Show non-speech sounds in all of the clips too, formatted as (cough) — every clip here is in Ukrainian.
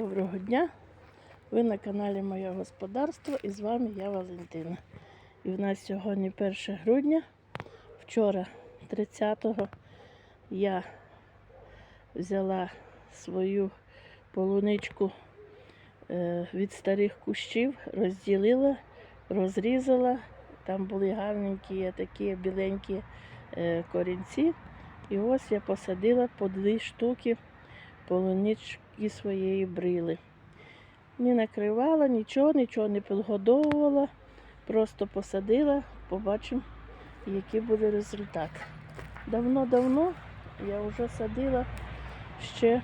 Доброго дня! Ви на каналі Моє Господарство і з вами я Валентина. І в нас сьогодні 1 грудня. Вчора, 30-го, я взяла свою полуничку е, від старих кущів, розділила, розрізала. Там були гарненькі такі біленькі е, корінці. І ось я посадила по дві штуки полунички своєї брили. Не накривала нічого, нічого не підгодовувала. Просто посадила, побачимо, який буде результат. Давно-давно я вже садила ще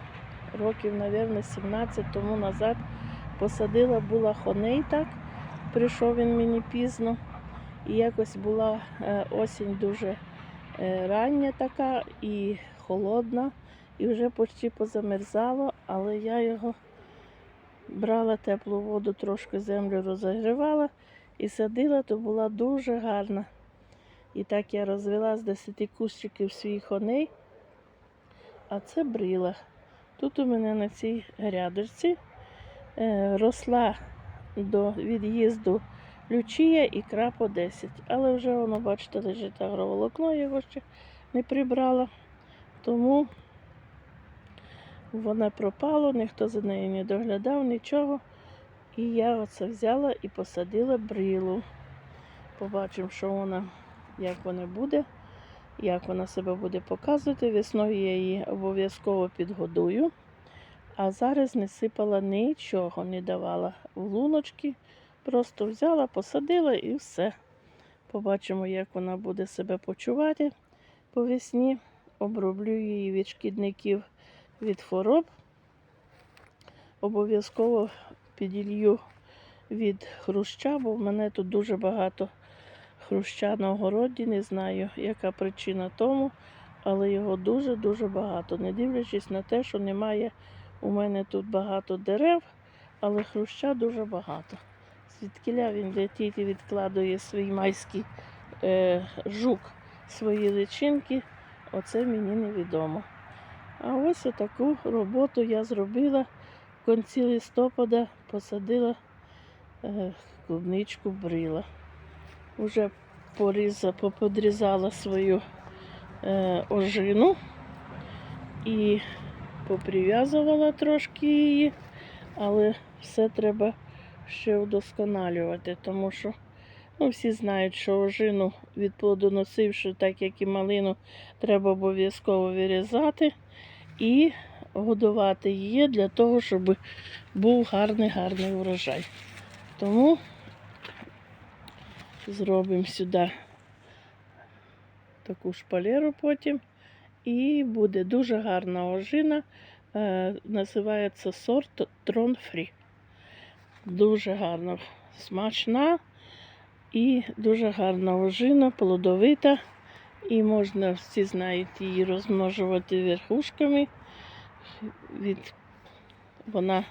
років, мабуть, 17 тому назад. Посадила була хоней так, прийшов він мені пізно. І якось була е, осінь дуже е, рання така і холодна, і вже почти позамерзало, але я його брала теплу воду, трошки землю розігрівала і садила, то була дуже гарна. І так я розвела з 10 кущиків свій хоней, а це брила. Тут у мене на цій грядочці е, росла до від'їзду лючія і крапо 10. Але вже воно, бачите, лежить агроволокно, його ще не прибрала. Тому вона пропала, ніхто за нею не доглядав, нічого. І я оце взяла і посадила брилу. Побачимо, що вона, як вона буде, як вона себе буде показувати. Весною я її обов'язково підгодую. А зараз не сипала нічого, не давала в луночки. Просто взяла, посадила і все. Побачимо, як вона буде себе почувати по весні. Оброблю її від шкідників від хвороб. Обов'язково піділью від хруща, бо в мене тут дуже багато хруща на огороді. Не знаю, яка причина тому, але його дуже-дуже багато. Не дивлячись на те, що немає у мене тут багато дерев, але хруща дуже багато. Звідкіля він летить і відкладує свій майський е, жук свої личинки, оце мені невідомо. А ось таку роботу я зробила в кінці листопада, посадила е, клубничку брила. Уже поріза, поподрізала свою е, ожину і поприв'язувала трошки її, але все треба ще вдосконалювати, тому що ну, всі знають, що ожину від плодоносивши, так як і малину, треба обов'язково вирізати і годувати її для того, щоб був гарний гарний урожай. Тому зробимо сюди таку шпалеру потім. І буде дуже гарна ожина. Е, називається сорт Трон Фрі. Дуже гарна, смачна і дуже гарна ожина, плодовита. І можна, всі знають, її розмножувати верхушками. Від... Вона,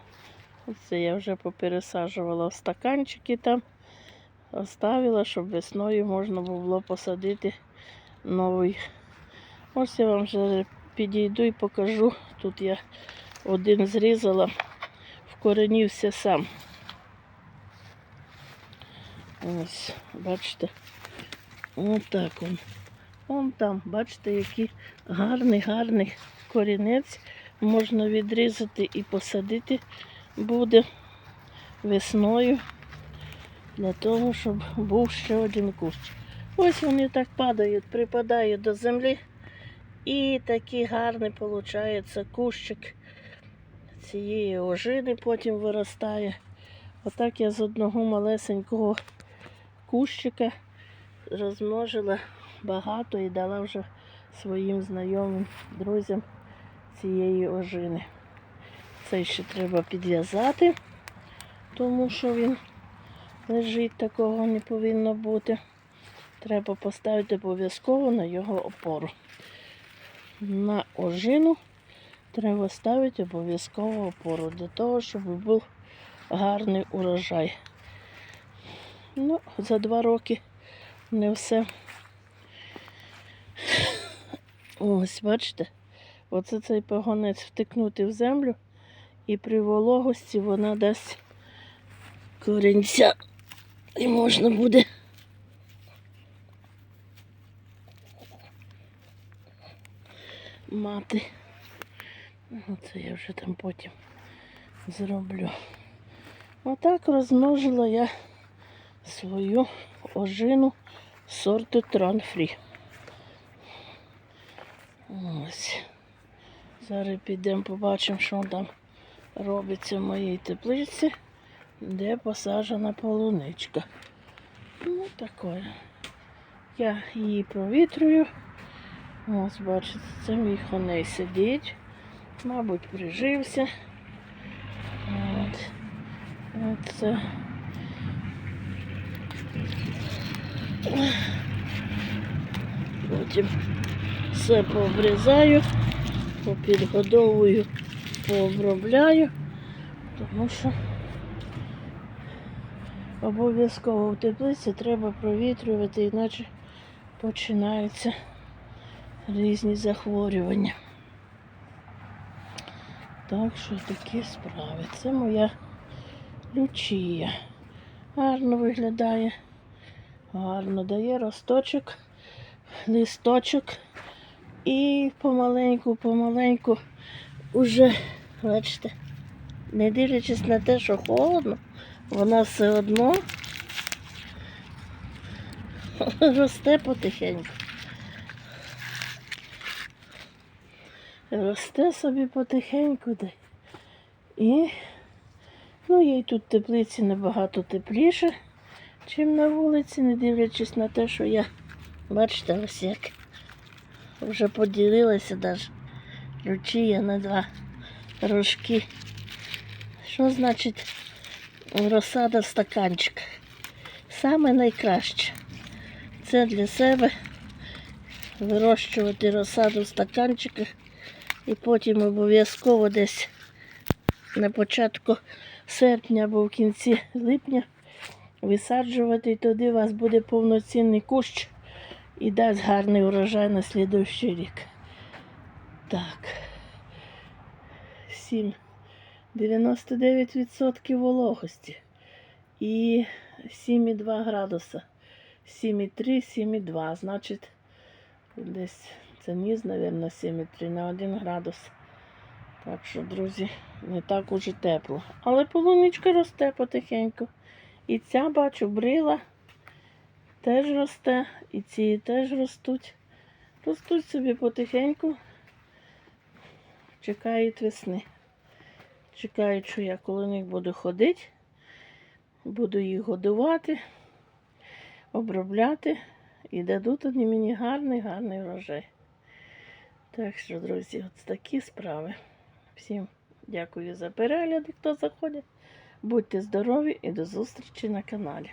це я вже попересаджувала в стаканчики там, оставила, щоб весною можна було посадити новий. Ось я вам вже підійду і покажу. Тут я один зрізала, вкоренівся сам. Ось, бачите, отак он. Вон там, бачите, який гарний, гарний корінець. Можна відрізати і посадити буде весною для того, щоб був ще один кущ. Ось вони так падають, припадають до землі. І такий гарний виходить кущик цієї ожини потім виростає. Отак я з одного малесенького кущика розмножила багато і дала вже своїм знайомим друзям цієї ожини. Це ще треба підв'язати, тому що він лежить, такого не повинно бути. Треба поставити обов'язково на його опору. На ожину треба ставити обов'язково опору для того, щоб був гарний урожай. Ну, за два роки не все. Ось, бачите, оце цей погонець втикнути в землю І при вологості вона дасть корінця. І можна буде. Мати. Ну, Це я вже там потім зроблю. Отак розмножила я свою ожину сорту Транфрі. Ось. Зараз підемо побачимо, що там робиться в моїй теплиці, де посаджена полуничка. Ну, таке. Я її провітрюю. Ось, бачите, це мій хоней сидить. Мабуть, прижився. От. От це. Потім все пообрізаю, попідгодовую, пообробляю, тому що обов'язково в теплиці треба провітрювати, іначе починаються різні захворювання. Так що такі справи. Це моя лючія. Гарно виглядає, гарно дає росточок, листочок. І помаленьку, помаленьку уже, бачите, не дивлячись на те, що холодно, вона все одно (laughs) росте потихеньку. Росте собі потихеньку. де. І ну, їй тут теплиці набагато тепліше, чим на вулиці, не дивлячись на те, що я, бачите, ось як вже поділилася навіть лючія на два рожки. Що значить розсада в стаканчиках? Саме найкраще. Це для себе вирощувати розсаду в стаканчиках і потім обов'язково десь на початку серпня або в кінці липня висаджувати, і тоді у вас буде повноцінний кущ і дасть гарний урожай на слідуючий рік. Так. 7. 99% вологості і 7,2 градуса. 7,3, 7,2. Значить, десь це низ, мабуть, 7,3 на 1 градус. Так що, друзі, не так уже тепло. Але полуничка росте потихеньку. І ця, бачу, брила теж росте, і ці теж ростуть. Ростуть собі потихеньку, чекають весни. Чекають, що я коло них буду ходити, буду їх годувати, обробляти і дадуть вони мені гарний, гарний врожай. Так що, друзі, от такі справи. Всім дякую за перегляд, хто заходить. Будьте здорові і до зустрічі на каналі.